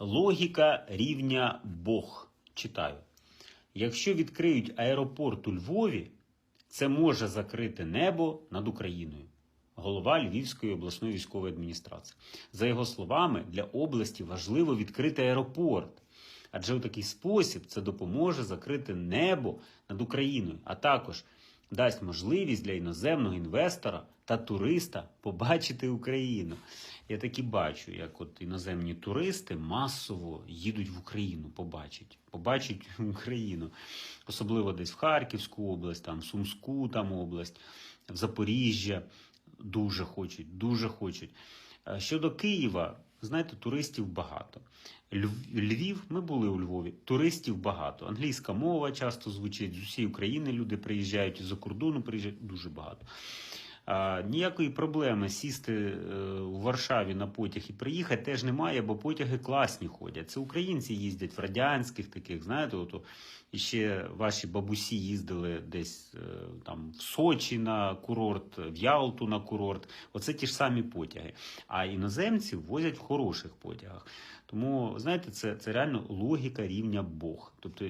Логіка рівня Бог. Читаю. Якщо відкриють аеропорт у Львові, це може закрити небо над Україною. Голова Львівської обласної військової адміністрації. За його словами, для області важливо відкрити аеропорт. Адже у такий спосіб це допоможе закрити небо над Україною, а також дасть можливість для іноземного інвестора та туриста побачити Україну. Я так і бачу, як от іноземні туристи масово їдуть в Україну, побачить, побачить Україну, особливо десь в Харківську область, там в Сумську там область, в Запоріжжя. Дуже хочуть, дуже хочуть. Е, Щодо Києва, знаєте, туристів багато. Львів, ми були у Львові, туристів багато. Англійська мова часто звучить, з усієї України люди приїжджають, з-за кордону приїжджають дуже багато. Ніякої проблеми сісти е, у Варшаві на потяг і приїхати теж немає, бо потяги класні ходять. Це українці їздять в радянських таких, знаєте, ото і ще ваші бабусі їздили десь е, там в Сочі на курорт, в Ялту на курорт. Оце ті ж самі потяги. А іноземці возять в хороших потягах. Тому, знаєте, це, це реально логіка рівня Бог. Тобто,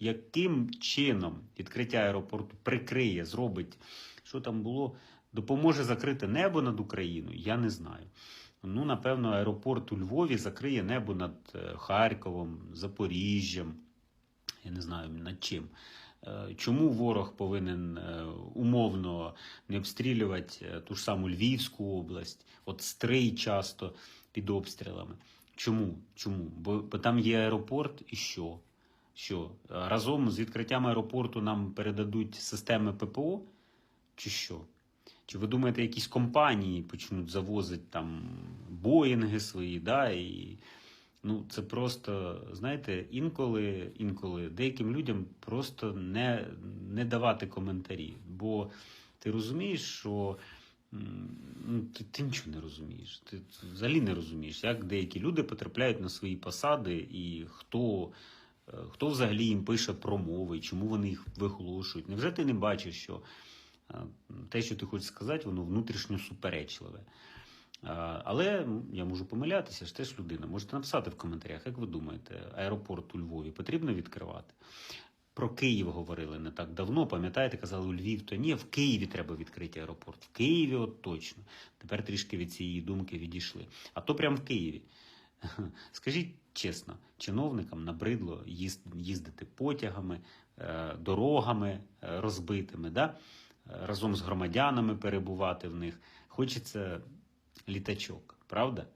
яким чином відкриття аеропорту прикриє, зробить, що там було, допоможе закрити небо над Україною, я не знаю. Ну, напевно, аеропорт у Львові закриє небо над е, Харковом, Запоріжжям, я не знаю над чим. Е, Чому ворог повинен е, умовно не обстрілювати ту ж саму Львівську область, от Стрий часто під обстрілами? Чому? Чому? Бо, бо там є аеропорт і що? Що? Разом з відкриттям аеропорту нам передадуть системи ППО? Чи що? Чи ви думаєте, якісь компанії почнуть завозити там Боїнги свої, да, і ну, це просто, знаєте, інколи, інколи деяким людям просто не, не давати коментарі. Бо ти розумієш, що ну, ти, ти нічого не розумієш. Ти взагалі не розумієш, як деякі люди потрапляють на свої посади і хто. е, Хто взагалі їм пише промови, чому вони їх виголошують? Невже ти не бачиш, що те, що ти хочеш сказати, воно внутрішньо суперечливе? Але я можу помилятися, ж теж людина. Можете написати в коментарях, як ви думаєте, аеропорт у Львові потрібно відкривати? Про Київ говорили не так давно. Пам'ятаєте, казали у Львів, то ні, в Києві треба відкрити аеропорт. В Києві, от точно. Тепер трішки від цієї думки відійшли. А то прямо в Києві. Скажіть чесно, чиновникам набридло їздити потягами, е, дорогами е, розбитими, да? Разом з громадянами перебувати в них. Хочеться літачок, правда?